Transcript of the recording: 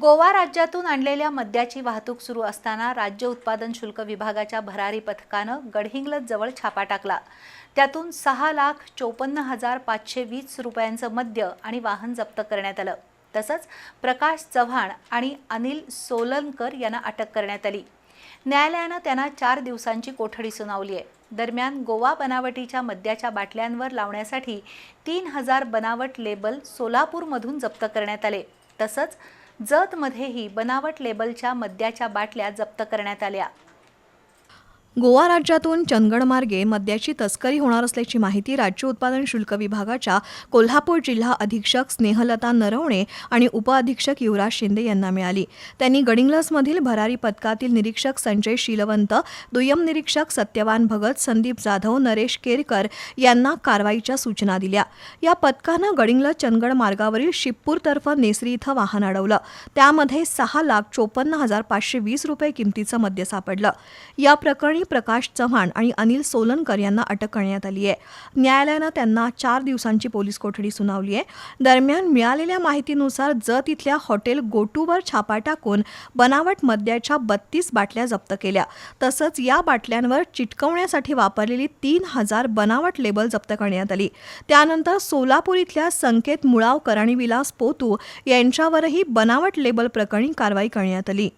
गोवा राज्यातून आणलेल्या मद्याची वाहतूक सुरू असताना राज्य उत्पादन शुल्क विभागाच्या भरारी पथकानं गडहिंग्लज जवळ छापा टाकला. त्यातून सहा लाख चोपन्न हजार पाचशे वीस रुपयांचं मद्य आणि वाहन जप्त करण्यात आलं. तसंच प्रकाश चव्हाण आणि अनिल सोलनकर यांना अटक करण्यात आली. न्यायालयानं त्यांना चार दिवसांची कोठडी सुनावली आहे. दरम्यान गोवा बनावटीच्या मद्याच्या बाटल्यांवर लावण्यासाठी तीन हजार बनावट लेबल सोलापूरमधून जप्त करण्यात आले. तसंच जतमध्येही बनावट लेबलच्या मद्याच्या बाटल्या जप्त करण्यात आल्या. गोवा राज्यातून चंदगडमार्गे मद्याची तस्करी होणार असल्याची माहिती राज्य उत्पादन शुल्क विभागाच्या कोल्हापूर जिल्हा अधीक्षक स्नेहलता नरवणे आणि उपअधीक्षक युवराज शिंदे यांना मिळाली. त्यांनी गडिंग्लसमधील भरारी पथकातील निरीक्षक संजय शीलवंत दुय्यम निरीक्षक सत्यवान भगत संदीप जाधव नरेश केरकर यांना कारवाईच्या सूचना दिल्या. या पथकानं गडिंग्लस चंदगड मार्गावरील शिप्पूरतर्फ नेसरी इथं वाहन अडवलं. त्यामध्ये सहा लाख चोपन्न हजार पाचशे वीस रुपये किमतीचं मद्य सापडलं. या प्रकरणी प्रकाश चव्हाण आणि अनिल सोलनकर यांना अटक करण्यात आली आहे. न्यायालयानं त्यांना चार दिवसांची पोलीस कोठडी सुनावली आहे. दरम्यान मिळालेल्या माहितीनुसार जत इथल्या हॉटेल गोटूवर छापा टाकून बनावट मद्याच्या बत्तीस बाटल्या जप्त केल्या. तसंच या बाटल्यांवर चिटकवण्यासाठी वापरलेली तीन हजार बनावट लेबल जप्त करण्यात आली. त्यानंतर सोलापूर इथल्या संकेत मुळावकर आणि विलास पोतू यांच्यावरही बनावट लेबल प्रकरणी कारवाई करण्यात आली.